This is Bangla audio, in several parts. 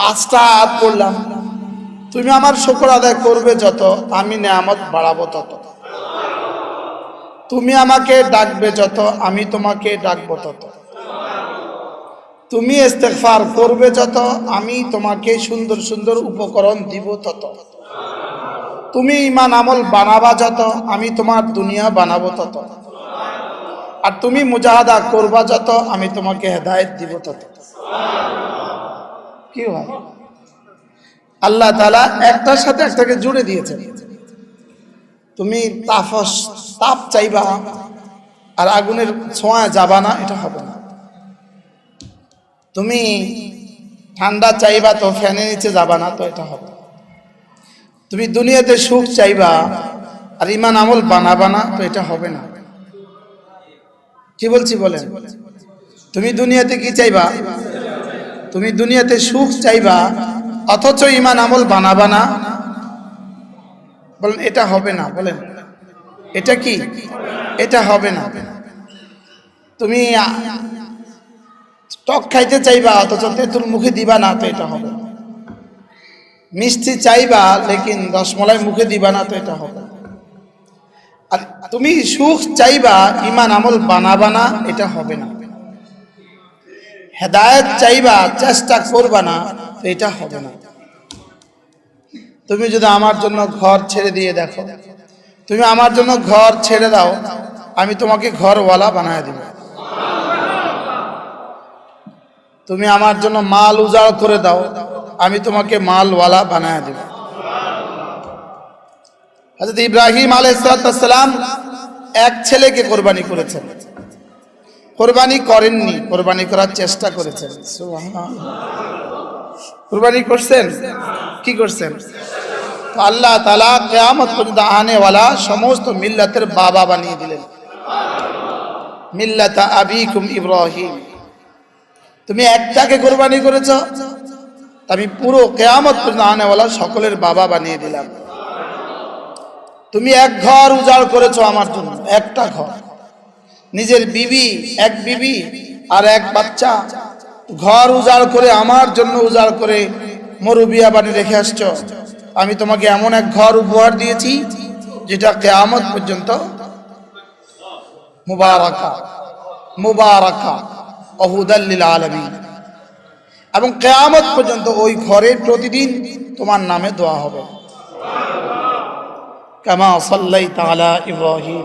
পাঁচটা আয়াত পড়লাম, তুমি আমার শুকর আদায় করবে যত, আমি নেয়ামত বাড়াবো তত। তুমি আমাকে ডাকবে যত, আমি তোমাকে ডাকবো তত। তুমি ইস্তেগফার করবে যত, আমি তোমাকে সুন্দর সুন্দর উপকরণ দিব তত। তুমি ইমান আমল বানাবা যত, আমি তোমার দুনিয়া বানাবো তত। আর তুমি মুজাহাদা করবা যত, আমি তোমাকে হেদায়েত দিব তত। কি হয়? আল্লাহ তালা একটার সাথে একটাকে জুড়ে দিয়েছে তুমি তাফস, তাপ চাইবা আর আগুনের ছোঁয়া যাবা না, এটা হবে না। তুমি ঠান্ডা চাইবা তো ফ্যানের নিচে যাবা না, তো এটা হবে তুমি দুনিয়াতে সুখ চাইবা আর ইমান আমল বানাবা না, তো এটা হবে না। কি বলছি বলেন? তুমি দুনিয়াতে কি চাইবা? তুমি দুনিয়াতে সুখ চাইবা, অথচ ইমান আমল বানাবা না। বলেন, এটা হবে না, বলেন। এটা কি? এটা হবে না। তুমি টক খাইতে চাইবা, অথচ তেঁতুল মুখে দিবা না, তো এটা হবে। মিষ্টি চাইবা, লেকিন রসমলাই মুখে দিবা না, তো এটা হবে। আর তুমি সুখ চাইবা ইমান আমল বানাবা না, এটা হবে না। হেদায়েত চাইবা, চেষ্টা করবা না এটা হবে না। তুমি যদি আমার জন্য ঘর ছেড়ে দিয়ে দেখো, তুমি আমার জন্য ঘর ছেড়ে দাও, আমি তোমাকে ঘরওয়ালা বানায় দিব। তুমি আমার জন্য মাল উজাড় করে দাও, আমি তোমাকে মালওয়ালা বানায় দিব। হজরত ইব্রাহিম আলাইসালাম এক ছেলেকে কোরবানি করেছেন। কোরবানি করেননি। কোরবানি করার চেষ্টা করেছেন। কোরবানি করছেন? কি করছেন? আল্লাহ তালা কেয়ামত পর্যন্ত আনেওয়ালা সমস্ত মিল্লাতের বাবা বানিয়ে দিলেন। মিল্লাতা আবিকুম ইব্রাহিম। তুমি একটাকে কোরবানি করেছ। আমি পুরো কেয়ামত পর্যন্ত আনেওয়ালা সকলের বাবা বানিয়ে দিলাম। তুমি এক ঘর উজাড় করেছ আমার জন্য। একটা ঘর। নিজের বিবি, এক বিবি আর এক বাচ্চা। ঘর উজাড় করে, আমার জন্য উজাড় করে মরুবিয়া বানিয়ে রেখে আসছ। আমি তোমাকে এমন এক ঘর উপহার দিয়েছি, যেটা কেয়ামত পর্যন্ত মুবারাকা মুবারাকা অহুদাল্লিল আলমী এবং কেয়ামত পর্যন্ত ওই ঘরে প্রতিদিন তোমার নামে দোয়া হবে। কামা সাল্লাই তালা ইব্রাহিম।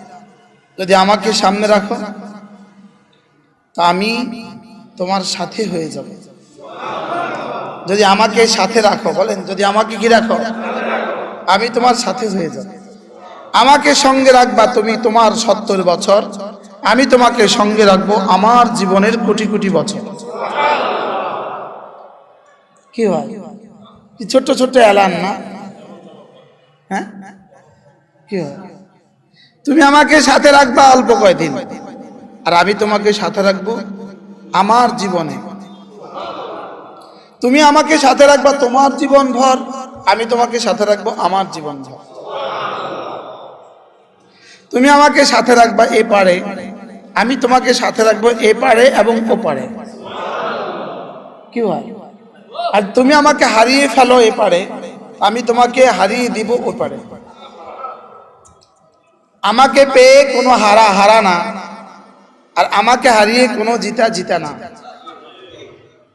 যদি আমাকে সামনে রাখো, তা আমি তোমার সাথে হয়ে যাব। যদি আমাকে সাথে রাখো, বলেন, যদি আমাকে কি রাখো, আমি তোমার সাথে হয়ে যাব। আমাকে সঙ্গে রাখবা তুমি তোমার সত্তর বছর, আমি তোমাকে সঙ্গে রাখব আমার জীবনের কোটি কোটি বছর। কি হয়? ছোট্ট ছোট্ট এলান না? হ্যাঁ? কি হয়? তুমি আমাকে সাথে রাখবা অল্প কয়দিন। আর আমি তোমাকে সাথে রাখব আমার জীবনে। তুমি আমাকে সাথে রাখবা তোমার জীবন ভর, আমি তোমাকে সাথে রাখব আমার জীবন ভর। তুমি আমাকে সাথে রাখবা এ পারে, আমি তোমাকে সাথে রাখব এ পারে এবং ও পারে। কি হয়? আর তুমি আমাকে হারিয়ে ফেলো এ পারে, আমি তোমাকে হারিয়ে দিব ও পারে। আমাকে পেয়ে কোনো হারা হারা না, আর আমাকে হারিয়ে কোনো জিতা জিতা না।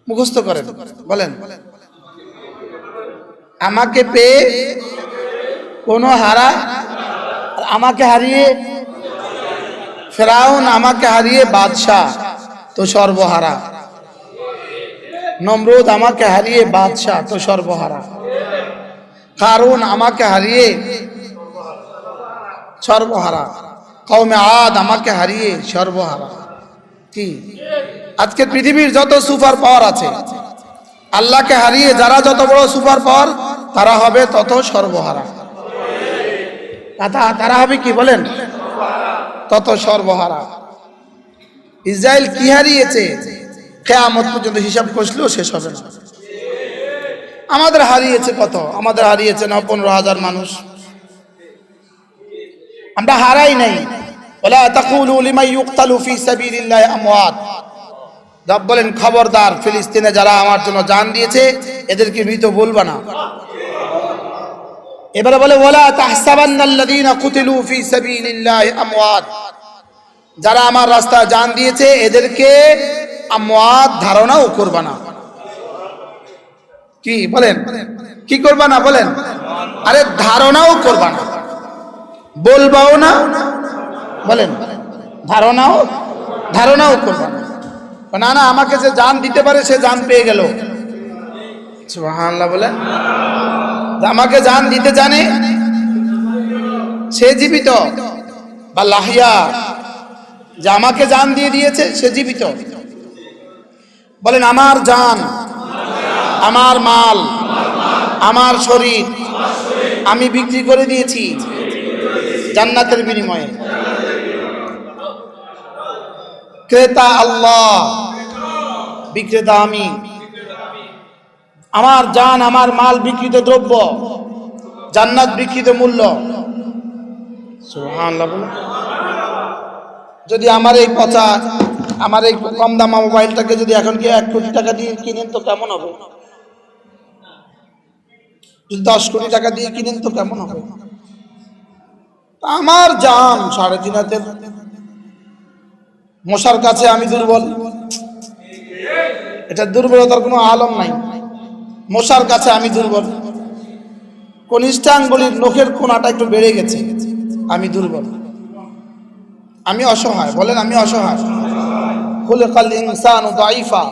মুখস্থ করেন, বলেন। আমাকে পেয়ে কোনো হারা, আর আমাকে হারিয়ে ফেরাউন, আমাকে হারিয়ে বাদশাহ, তো সর্বহারা। নমরুদ, আমাকে হারিয়ে বাদশাহ, তো সর্বহারা। কারণ আমাকে হারিয়ে সর্বহারা। কৌমে আদ আমাকে হারিয়ে সর্বহারা। কি? আজকে পৃথিবীর যত সুপার পাওয়ার আছে, আল্লাহকে হারিয়ে যারা যত বড় সুপার পাওয়ার, তারা হবে তত সর্বহারা। তারা হবে কি বলেন? তত সর্বহারা। ইসরায়েল কি হারিয়েছে, কেয়ামত পর্যন্ত হিসাব কষলেও শেষ হবে না। আমাদের হারিয়েছে কত? আমাদের হারিয়েছে না পনেরো হাজার মানুষ। আমরা হারাই নাই। ওলা তাকুলু লিমান ইউক্তালু ফি সাবিলিল্লাহি আমওয়াত। রব বলেন, খবরদার ফিলিস্তিনে যারা আমার জন্য জান দিয়েছে এদেরকে মৃত বলবা না? এবারে বলে, ওলা তাহসাবান্নাল্লাযীনা কুতিলু ফি সাবিলিল্লাহি আমওয়াত। যারা আমার রাস্তায় জান দিয়েছে, এদেরকে আমওয়াত ধারণাও করবা না। কি বলেন? কি করবা না বলেন? আরে ধারণাও করবা না। বলবাও না। বলেন, ধারণাও ধারণাও করবা না না, আমাকে যে জান দিতে পারে, সে জান পেয়ে গেল। সুবহানাল্লাহ বলেন। আমাকে জান দিতে জানে, সে জীবিত। বা লাহিয়া, যে আমাকে জান দিয়ে দিয়েছে, সে জীবিত। বলেন, আমার জান, আমার মাল, আমার শরীর, আমি বিক্রি করে দিয়েছি। জান্নাতের বিনিময়ে। ক্রেতা আল্লাহ, বিক্রেতা আমি। আমার জান, আমার মাল বিকৃত দ্রব্য, জান্নাত বিকৃত মূল্য। যদি আমার এই পচা, আমার এই কম দামা মোবাইলটাকে যদি এখন কি এক কোটি টাকা দিয়ে কিনেন তো কেমন হবে? যদি দশ কোটি টাকা দিয়ে কিনেন তো কেমন হবে? আমার জান সাড়ে তিন হাতের। মশার কাছে আমি দুর্বল। এটা দুর্বলতার কোনো আলম নাই। মশার কাছে আমি দুর্বল। কনিষ্ঠাঙ্গুলির নখের কোনাটা একটু বেড়ে গেছে। আমি দুর্বল। আমি অসহায়। বলেন, আমি অসহায়। খুলকাল ইনসানু দাইফা।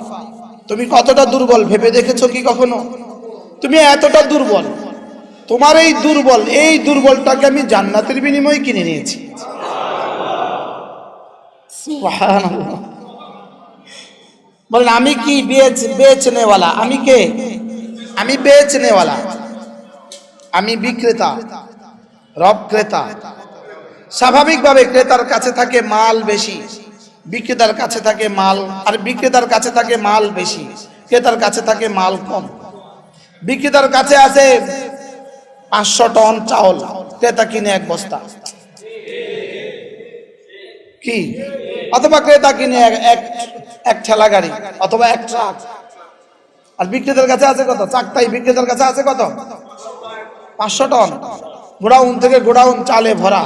তুমি কতটা দুর্বল ভেবে দেখেছ কি কখনো? তুমি এতটা দুর্বল। তোমার এই দুর্বল, এই দুর্বলটাকে আমি জান্নাতের বিনিময়ে কিনে নিয়েছি। বলেন, আমি কি বেচ, বেচনেওয়ালা? আমি কে? আমি বেচনেওয়ালা। আমি বিক্রেতা, রব ক্রেতা। স্বাভাবিকভাবে ক্রেতার কাছে থাকে মাল বেশি, বিক্রেতার কাছে থাকে মাল, আর বিক্রেতার কাছে থাকে মাল বেশি, ক্রেতার কাছে থাকে মাল কম। বিক্রেতার কাছে আছে পাঁচশো টন চাউল। ক্রেতা কিনে এক বস্তা। কি? অথবা ক্রেতা কিনে এক এক- ঠেলা গাড়ি, অথবা এক ট্রাক। আর বিক্রেতার কাছে আছে কত? চাকতাই বিক্রেতার কাছে আছে কত? পাঁচশো টন। গোডাউন থেকে গোডাউন চালে ভরা।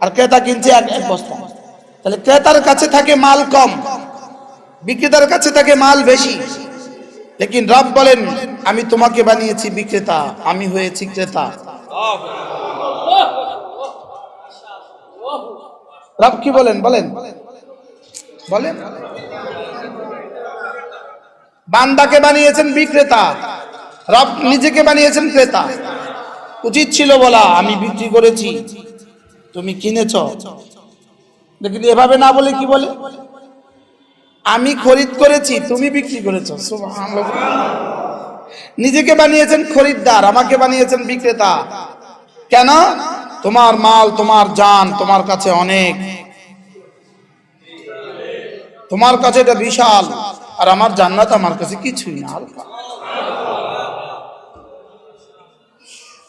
আর ক্রেতা কিনছে এক এক বস্তা। তাহলে ক্রেতার কাছে থাকে মাল কম। বিক্রেতার কাছে থাকে মাল বেশি। লেকিন রব বলেন, আমি তোমাকে বানিয়েছি বিক্রেতা, আমি হয়েছি ক্রেতা। রব কি বলেন বলেন। বলেন। বান্দাকে বানিয়েছেন বিক্রেতা, রব নিজেকে বানিয়েছেন ক্রেতা। উচিত ছিল বলা, আমি বিক্রি করেছি, তুমি কিনেছ। দেখি এভাবে না বলে কি বলে? আমি খরিদ করেছি, তুমি বিক্রি করেছ। নিজেকে বানিয়েছেন খরিদ্দার, আমাকে বানিয়েছেন বিক্রেতা। কেন? তোমার মাল, তোমার জান, তোমার কাছে অনেক। তোমার কাছে এটা বিশাল, আর আমার জান্নাত আমার কাছে কিছুই না, হালকা।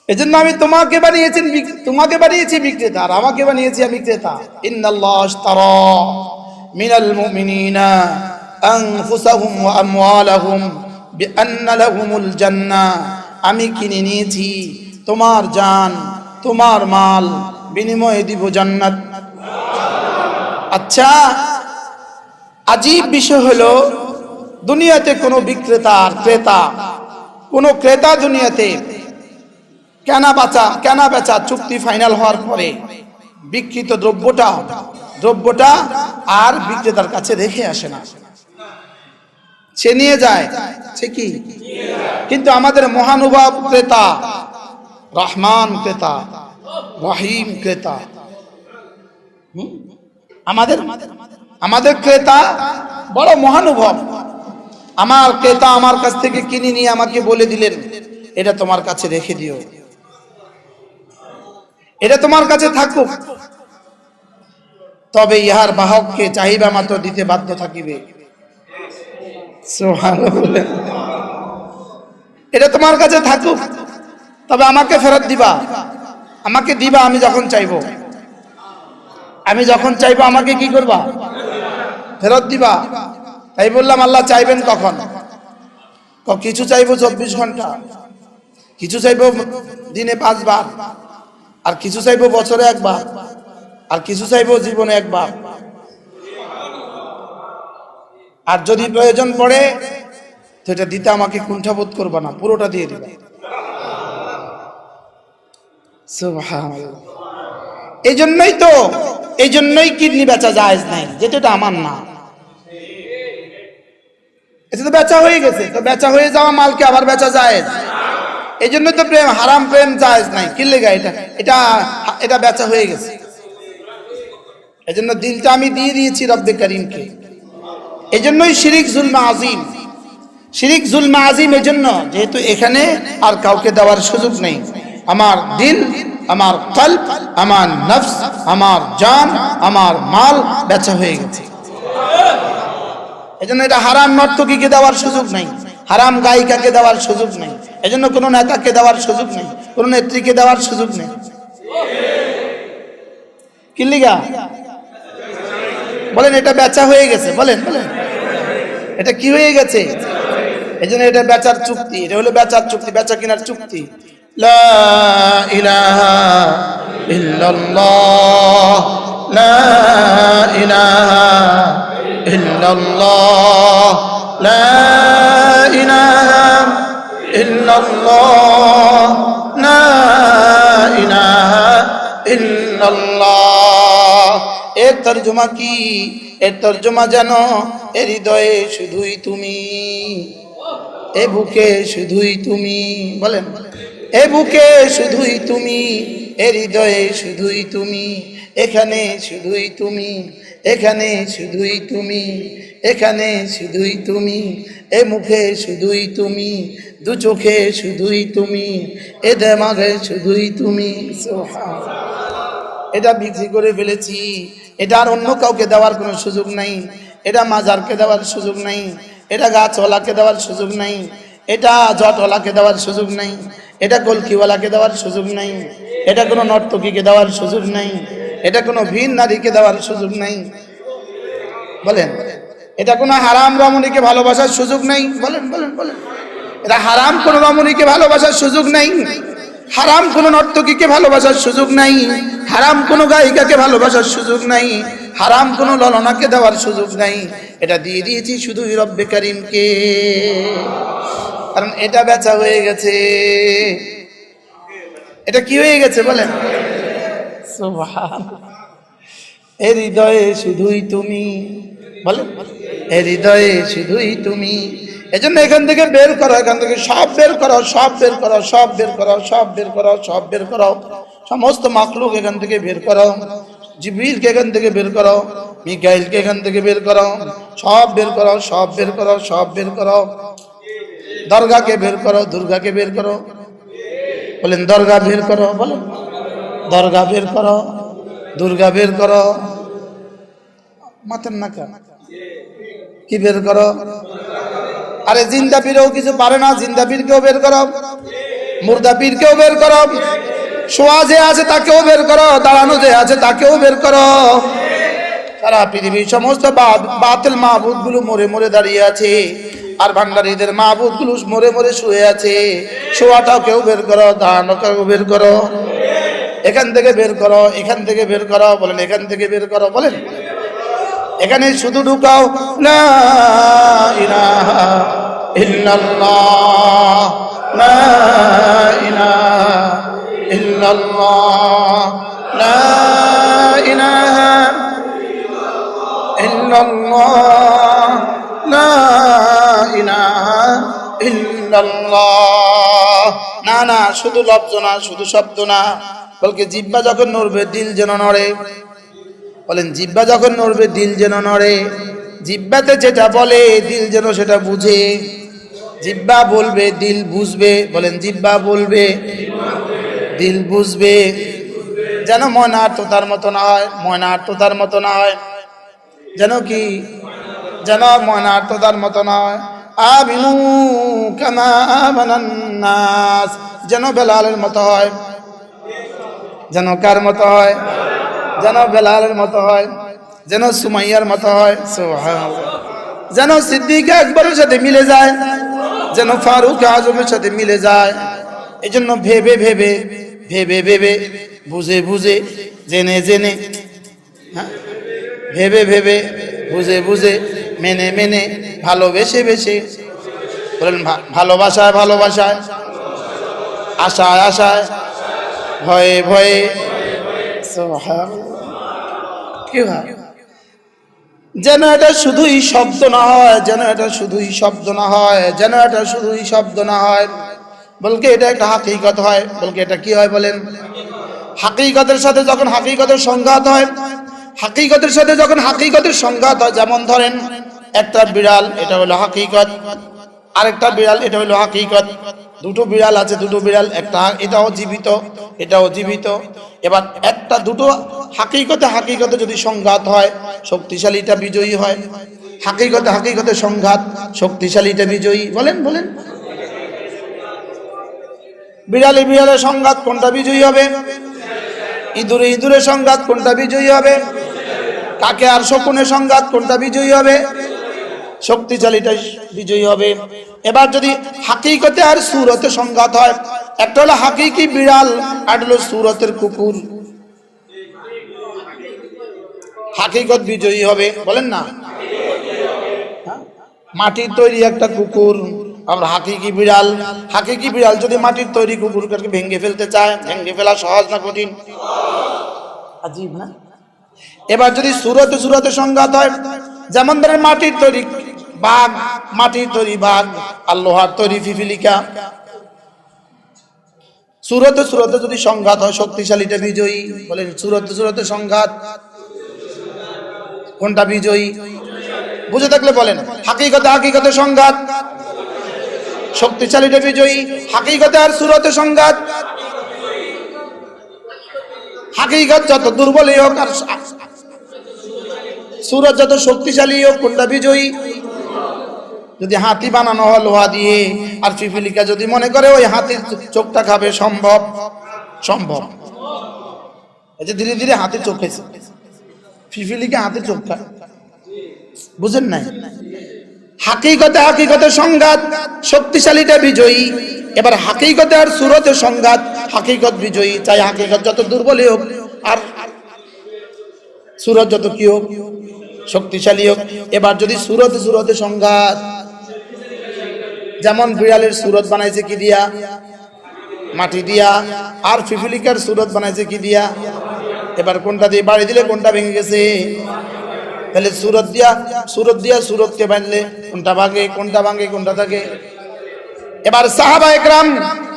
এজন্য আমি তোমাকে বানিয়েছি বিক- তোমাকে বানিয়েছি বিক্রেতা, আর আমাকে বানিয়েছি আমি ক্রেতা। ইন্নাল্লাহ মুমিনিনা আনফুসাহুম ওয়া আমওয়ালাহুম বিআন্না লাহুমুল জান্নাহ আমি কিনে নিয়েছি তোমার জান, তোমার মাল, বিনিময়ে দিব জান্নাত। আচ্ছা আজীব বিষয় হলো, দুনিয়াতে কোনো বিক্রেতা আর ক্রেতা, কোনো ক্রেতা দুনিয়াতে কেনা বেচা কেনা বেচা চুক্তি ফাইনাল হওয়ার পরে বিক্রিত দ্রব্যটা দ্রব্যটা আর বিক্রেতার কাছে রেখে আসে না। সে নিয়ে যায়। সে কি? কিন্তু আমাদের মহানুভব ক্রেতা, রহমান ক্রেতা, রহিম ক্রেতা আমাদের আমাদের ক্রেতা বড় মহানুভব। আমার ক্রেতা আমার কাছ থেকে কিনে নিয়ে আমাকে বলে দিলেন, এটা তোমার কাছে রেখে দিও। এটা তোমার কাছে থাকুক। তবে ইহার বাহককে চাহিবা মাত্র দিতে বাধ্য থাকিবে। এটা তোমার কাছে থাকুক, তবে আমাকে ফেরত দিবা। আমাকে দিবা, আমি যখন চাইব। আমি যখন চাইব, আমাকে কি করবা? ফেরত দিবা। তাই বললাম, আল্লাহ চাইবেন কখন? কিছু চাইব চব্বিশ ঘণ্টা, কিছু চাইব দিনে পাঁচবার, আর কিছু চাইব বছরে একবার। আর কিছু চাইব জীবনে একবার। আর যদি প্রয়োজন পড়ে এটা দিতে আমাকে কুণ্ঠাবোধ করবা না, পুরোটা দিয়ে দিবে। এই জন্যই তো এই জন্যই কিডনি বেচা যায় নাই, যেটা আমার না। এটা তো বেচা হয়ে গেছে, তো বেচা হয়ে যাওয়া মালকে আবার বেচা যায় এই জন্য তো প্রেম, হারাম প্রেম জায়েজ নাই কিনলে লেগা এটা? এটা এটা বেচা হয়ে গেছে। এই জন্য দিলটা আমি দিয়ে দিয়েছি রব্বে করিমকে। এই জন্যই শিরিক জুলমা আজিম। শিরিক জুলমা আজিম এই জন্য যেহেতু এখানে আর কাউকে দেওয়ার সুযোগ নেই। আমার দিল, আমার কল্প আমার নফস, আমার জান, আমার মাল বেচা হয়ে গেছে। এজন্য এটা হারাম নর্তকীকে দেওয়ার সুযোগ নেই। হারাম গায়িকাকে দেওয়ার সুযোগ নেই। এজন্য কোনো নেতাকে দেওয়ার সুযোগ নেই। কোনো নেত্রীকে দেওয়ার সুযোগ নেই। কি লিগা বলেন, এটা বেচা হয়ে গেছে, বলেন বলেন। এটা কি হয়ে গেছে? এই জন্য এটা বেচার চুক্তি, এটা হলো বেচার চুক্তি, বেচা কিনার চুক্তি। লা ইলাহা লা এর তর্জমা কি এর তর্জমা জানো এ হৃদয়ে শুধুই তুমি এ বুকে শুধুই তুমি বলেন এ বুকে শুধুই তুমি এ হৃদয়ে শুধুই তুমি এখানে শুধুই তুমি এখানে শুধুই তুমি এখানে শুধুই তুমি এ মুখে শুধুই তুমি দু চোখে শুধুই তুমি এ দেমাগে শুধুই তুমি সুবহানাল্লাহ। এটা বিক্রি করে ফেলেছি। এটা আর অন্য কাউকে দেওয়ার কোনো সুযোগ নাই। এটা মাজারকে দেওয়ার সুযোগ নাই। এটা গাছওয়ালাকে দেওয়ার সুযোগ নাই। এটা জটওয়ালাকে দেওয়ার সুযোগ নাই। এটা কলকিওয়ালাকে দেওয়ার সুযোগ নাই। এটা কোনো নর্তকীকে দেওয়ার সুযোগ নাই। এটা কোনো ভিন নারীকে দেওয়ার সুযোগ নাই। বলেন, এটা কোনো হারাম রমণীকে ভালোবাসার সুযোগ নাই? বলেন বলেন বলেন। এটা হারাম কোনো রমণীকে ভালোবাসার সুযোগ নাই। হারাম কোনো নর্তকীকে ভালোবাসার সুযোগ নাই। হারাম কোনো গায়িকাকে ভালোবাসার সুযোগ নাই। হারাম কোনো ললনাকে দেওয়ার সুযোগ নাই। এটা দিয়ে দিয়েছি শুধুই রব্বে করিমকে। কারণ এটা বেচা হয়ে গেছে। এটা কি হয়ে গেছে বলেন? হৃদয়ে শুধুই তুমি। বলেন। হৃদয়ে শুধুই তুমি। এজন্য এখান থেকে বের করো এখান থেকে সব বের করো সব বের করো সব বের করো সব বের করো সব বের করো সমস্ত মাকলুক এখান থেকে বের করো জিবরিলকে এখান থেকে বের করো মিকাইলকে এখান থেকে বের করো সব বের করো সব বের করো সব বের করো দরগাকে বের করো দুর্গাকে বের করো বলেন দরগা বের করো বলেন দরগা বের করো দুর্গা বের করো মাথার নাকা কি বের করো আরে জিন্দা পীরও কিছু পারে না, জিন্দা পীরকেও বের করো। মুর্দা পীরকেও বের করো। শোয়া যে আছে তাকেও বের করো, দাঁড়ানো যে আছে তাকেও বের করো। সারা পৃথিবীর সমস্ত বাতিল মাহবুদগুলো মরে মরে দাঁড়িয়ে আছে। আর ভান্ডারীদের মাহবুদগুলো মরে মরে শুয়ে আছে। শোয়াটাও কেউ বের করো দাঁড়ানো কেউ বের করো। এখান থেকে বের করো, এখান থেকে বের করো, বলেন, এখান থেকে বের করো, বলেন। এখানে শুধু ঢুকাও ইল্লাল্লাহ, লা ইলাহা ইল্লাল্লাহ না না, শুধু লব্জ না, শুধু শব্দ না, বলকে জিব্বা যখন নড়বে, দিল যেন নড়ে। বলেন, জিব্বা যখন নড়বে, দিল যেন নড়ে। জিব্বাতে যেটা বলে, দিল যেন সেটা বুঝে। জিব্বা বলবে, দিল বুঝবে। বলেন, জিব্বা বলবে, দিল বুঝবে। যেন ময়নার তোতার মতো না হয় ময়নার তোতার মতো না হয় যেন কি? যেন ময়নার তোতার মতো না হয় আমিনু কামা যেন বেলালের মতো হয়। যেন কার মতো হয়? যেন বেলালের মতো হয়, যেন সুমাইয়ার মতো হয়। যেন সিদ্দিক একবারের সাথে মিলে যায়, যেন ফারুক আজমের সাথে মিলে যায় এই জন্য ভেবে ভেবে ভেবে ভেবে, বুঝে বুঝে, জেনে জেনে হ্যাঁ? ভেবে ভেবে, বুঝে বুঝে, মেনে মেনে, ভালোবেসে বেসে বলেন ভালোবাসায় ভালোবাসায়, আশায় আশায়, ভয়ে ভয়ে, সুবহানাল্লাহ। যেন এটা শুধুই শব্দ না হয়, যেন এটা শুধুই শব্দ না হয়, যেন এটা শুধুই শব্দ না হয়। বলকে এটা একটা হাকিকত হয়, বলকে এটা কি হয় বলেন? হাকিকতের সাথে যখন হাকিকতের সংঘাত হয়, হাকিকতের সাথে যখন হাকিকতের সংঘাত হয়, যেমন ধরেন, একটা বিড়াল, এটা হলো হাকিকত। আরেকটা বিড়াল, এটা হলো হাকিকত। দুটো বিড়াল আছে, দুটো বিড়াল, একটা এটাও জীবিত এটাও জীবিত। এবার একটা, দুটো হাকিকতে হাকিকতে যদি সংঘাত হয়, শক্তিশালীটা বিজয়ী হয়। হাকিকতে হাকিকতে সংঘাত, শক্তিশালীটা বিজয়ী। বলেন বলেন। বিড়ালে বিড়ালে সংঘাত, কোনটা বিজয়ী হবে? ইঁদুরে ইঁদুরে সংঘাত, কোনটা বিজয়ী হবে? কাকে আর শকুনে সংঘাত, কোনটা বিজয়ী হবে? শক্তিশালীটা বিজয়ী হবে। এবার যদি হাকিকতে আর সুরতে সংঘাত হয় একটা হলো হাকিকি বিড়াল আর হলো সুরতের কুকুর। হাকিকত বিজয়ী হবে বলেন না? হ্যাঁ? মাটির তৈরি একটা কুকুর আমরা হাকিকি বিড়াল। হাকিকি বিড়াল যদি মাটির তৈরি কুকুরকে ভেঙে ফেলতে চায় ভেঙে ফেলা সহজ না কঠিন? আজীব না? এবার যদি সুরতে সুরতে সংঘাত হয় যেমন ধরেন মাটির তৈরি বাঘ মাটির তৈরি বাঘ, আর লোহার তৈরি ফিফিলিকা। সুরতে সুরতে যদি সংঘাত হয়, শক্তিশালীটা বিজয়ী। বলেন, সুরতে সুরতে সংঘাত। কোনটা বিজয়ী? বুঝে থাকলে বলেন, হাকিকতে হাকিকতে সংঘাত। শক্তিশালীটা বিজয়ী, হাকিকতে আর সুরতে সংঘাত। হাকিকত যত দুর্বলই হোক, আর সুরত যত শক্তিশালী হোক, কোনটা বিজয়ী? যদি হাতি বানানো হয় লোহা দিয়ে, আর ফিফিলিকা যদি মনে করে ওই হাতির চোখটা খাবে, সম্ভব? সম্ভব। এই যে ধীরে ধীরে হাতির চোখ খাইছে। ফিফিলিকা হাতির চোখ খায়। বুঝেন নাই? হাকিকতে হাকিকতে সংঘাত শক্তিশালীটা বিজয়ী। এবার হাকিকতে আর সুরতে সংঘাত, হাকিকত বিজয়ী। চাই হাকিকত যত দুর্বলই হোক, আর সুরত যত কি হোক, শক্তিশালী হোক। এবার যদি সুরতে সুরতে সংঘাত যেমন বিড়ালের সুরত বানাইছে কি দিয়া? মাটি দিয়া। আর ফিফিলিকার সুরত বানাইছে কি দিয়া? এবার কোনটা দিয়ে বাড়ি দিলে কোনটা ভেঙে গেছে? তাহলে সুরত দিয়া সুরত দিয়া সুরতকে বাঁধলে কোনটা ভাঙে কোনটা ভাঙে, কোনটা থাকে? এবার সাহাবা একরাম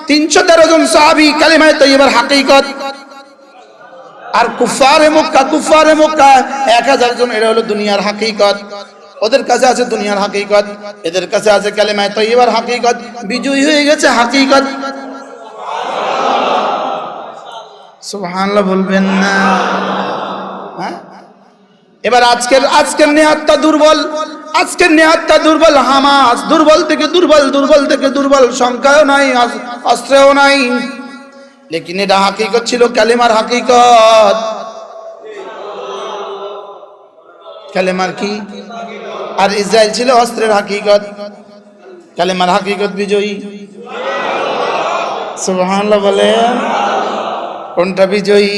তিনশো তেরো জন সাহাবি কালিমায় তো এবার হাকিকত। আর কুফারে মক্কা কুফারে মক্কা, এক হাজার জন, এরা হলো দুনিয়ার হাকিকত। ওদের কাছে আছে দুনিয়ার হাকিকত, এদের কাছে আছে কালেমায় এবার হাকিকত, বিজয়ী হয়ে গেছে হাকিকত। সুবহানাল্লাহ বলবেন না। হ্যাঁ? এবার আজকের আজকের নেহাতটা দুর্বল, আজকের নেহাতটা দুর্বল হামাস দুর্বল থেকে দুর্বল দুর্বল থেকে দুর্বল সংখ্যাও নাই, অস- অস্ত্রেও নাই। লেকিন এটা হাকিকত ছিল কালেমার হাকিকত। কালেমার কি? আর ইসরায়েল ছিল অস্ত্রের হাকিকত, কালেমার হাকিকত বিজয়ী। সুবহানাল্লাহ বলে, কোনটা বিজয়ী?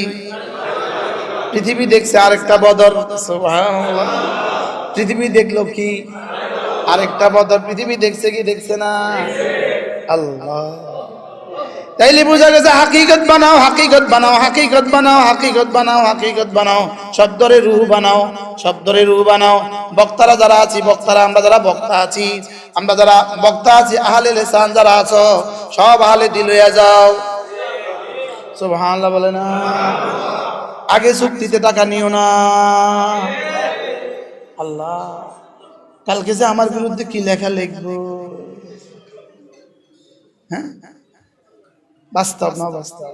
পৃথিবী দেখছে আরেকটা বদর, সুবহানাল্লাহ। পৃথিবী দেখল কি? আরেকটা বদর, পৃথিবী দেখছে কি দেখছে না? আল্লাহ। তাইলে বোঝা গেছে, হাকিকত বানাও হাকিকত বানাও হাকিকত বানাও হাকিকত বানাও হাকিকত বানাও। শব্দরে রুহ বানাও শব্দরে রুহ বানাও। বক্তারা যারা আছি, বক্তারা, আমরা যারা বক্তা আছি, আমরা যারা বক্তা আছি, আহলে লেসান যারা আছো, সব আহলে দিল হয়ে যাও। সুবহানাল্লাহ বলে না। আগে চুক্তিতে টাকা নিও না। আল্লাহ, কালকে যে আমার বিরুদ্ধে কি লেখা লিখব? হ্যাঁ? বাস্তব না বাস্তব